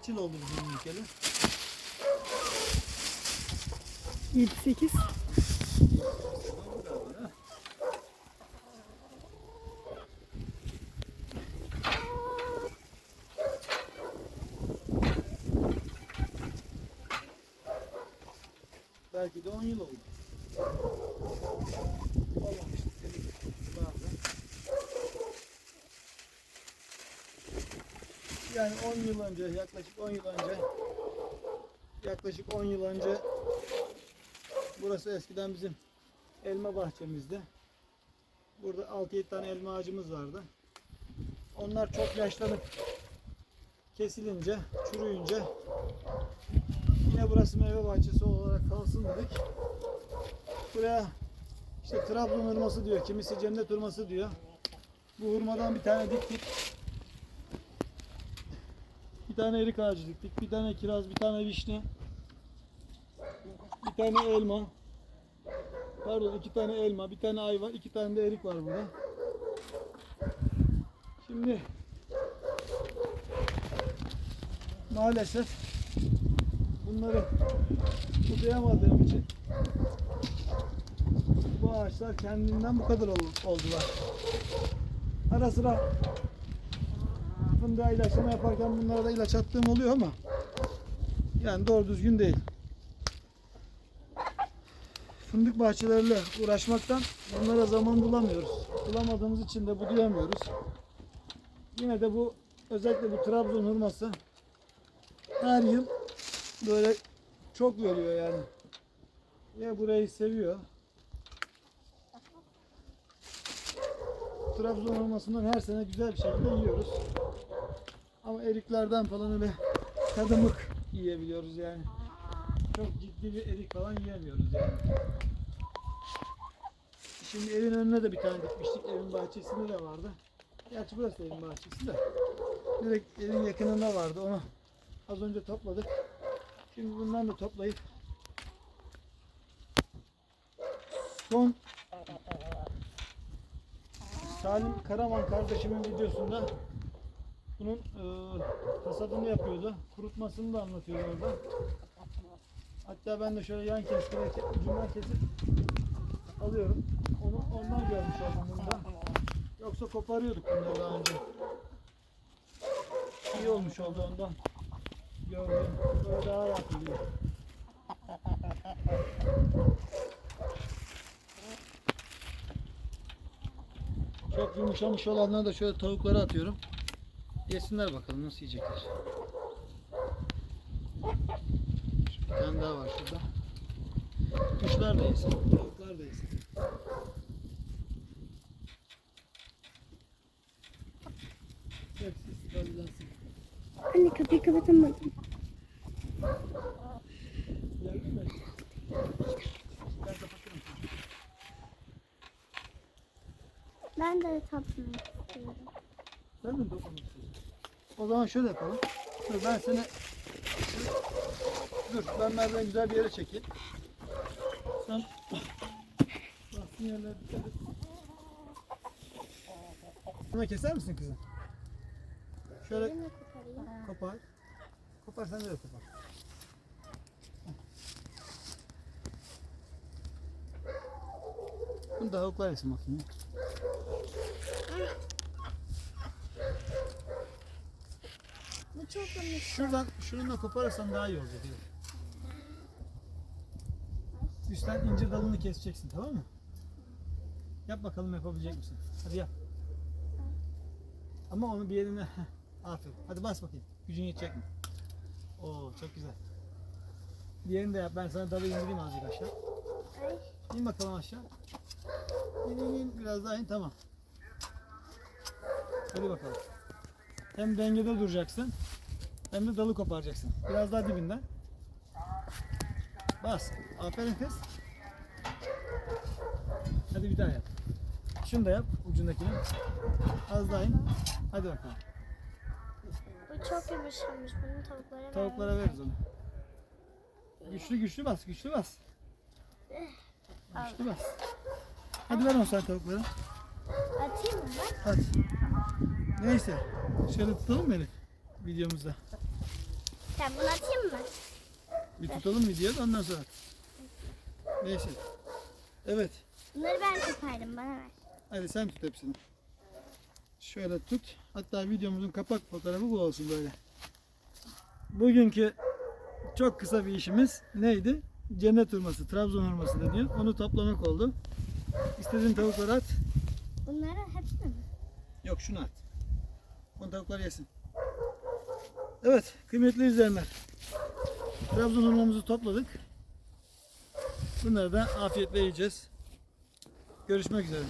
Kaç yıl oldu bizim ülkeli? 7-8. Belki de 10 yıl oldu. Olmamış. Bazen. Yani 10 yıl önce, yaklaşık 10 yıl önce yaklaşık 10 yıl önce burası eskiden bizim elma bahçemizdi. Burada 6-7 tane elma ağacımız vardı. Onlar çok yaşlanıp kesilince, çürüyünce yine burası meyve bahçesi olarak kalsın dedik. Buraya işte Trabzon hurması diyor, kimisi cennet hurması diyor. Bu hurmadan bir tane diktik. Bir tane erik ağacı diktik, bir tane kiraz, bir tane vişne, bir tane elma. Pardon iki tane elma, bir tane ayva, iki tane de erik var burada. Şimdi maalesef bunları budayamadığım için bu ağaçlar kendinden bu kadar ol- oldular. Ara sıra fındığa ilaçlama yaparken bunlara da ilaç attığım oluyor ama yani doğru düzgün değil. Fındık bahçeleriyle uğraşmaktan bunlara zaman bulamıyoruz. Bulamadığımız için de budayamıyoruz. Yine de bu özellikle bu Trabzon hurması her yıl böyle çok veriyor yani. Ya burayı seviyor. Trabzon hurmasından her sene güzel bir şekilde yiyoruz. Ama eriklerden falan öyle tadımık yiyebiliyoruz yani. Çok ciddi bir erik falan yiyemiyoruz yani. Şimdi evin önüne de bir tane dikmiştik. Evin bahçesinde de vardı. Gerçi burası da evin bahçesi de. Direkt evin yakınında vardı. Onu az önce topladık. Şimdi bundan da toplayıp son Salim Karaman kardeşimin videosunda bunun e, hasadını yapıyordu. Kurutmasını da anlatıyordu orada. Hatta ben de şöyle yan keskine ke- ucundan kesip alıyorum. Onu ondan görmüş oldum bunda. Yoksa koparıyorduk bunları daha önce. İyi olmuş oldu ondan. Gördüm. Böyle daha rahat oluyor. Çok yumuşamış olanları da şöyle tavuklara atıyorum. Yesinler bakalım nasıl yiyecekler. Şu Bir tane daha var şurada. Kuşlar da yesin, tavuklar da yesin. Hepsi sterilizensin. Anne kapıyı kapatamadım. Geldin mi? Ben kapatırım. Ben de tatmak istiyorum. Sen mi dokunmak istiyorsun? O zaman şöyle yapalım. Dur ben seni Dur ben merdiveni güzel bir yere çekeyim. Sen bastığın yerlere dikkat et. Bunu keser misin kızım? Şöyle kopar. Kopar sen de kopar. Bunu da tavuklar yesin bakayım ya. Bu çok yumuşak. Şuradan, şununla koparırsan daha iyi olacak. Üstten incir dalını keseceksin tamam mı? Yap bakalım yapabilecek misin? Hadi yap. Ama onu bir yerine... Aferin. Hadi bas bakayım. Gücün yetecek mi? Oo çok güzel. Diğerini de yap. Ben sana dalı indireyim azıcık aşağı. İn bakalım aşağı. İn in in. Biraz daha in. Tamam. Hadi bakalım. Hem dengede duracaksın. Hem de dalı koparacaksın. Biraz daha dibinden. Bas. Aferin kız. Hadi bir daha yap. Şunu da yap ucundakini. Az daha in. Hadi bakalım. Bu çok yumuşamış. Bunu tavuklara. Tavuklara veririz onu. Güçlü güçlü bas, güçlü bas. Güçlü bas. Hadi ver onu sen tavuklara. Atayım mı? Hadi. Neyse. Şöyle tutalım mı Elif? Videomuzda. Sen bunu atayım mı? Bir tutalım videoyu da ondan sonra. at. Neyse. Evet. Bunları ben kopardım. Bana ver. Hadi sen tut hepsini. Şöyle tut. Hatta videomuzun kapak fotoğrafı bu olsun böyle. Bugünkü çok kısa bir işimiz neydi? Cennet hurması, Trabzon hurması deniyor. Onu toplamak oldu. İstediğin tavukları at. Bunları hepsini mi? Yok şunu at. Onu tavuklar yesin. Evet kıymetli izleyenler. Trabzon hurmamızı topladık. Bunları da afiyetle yiyeceğiz. Görüşmek üzere.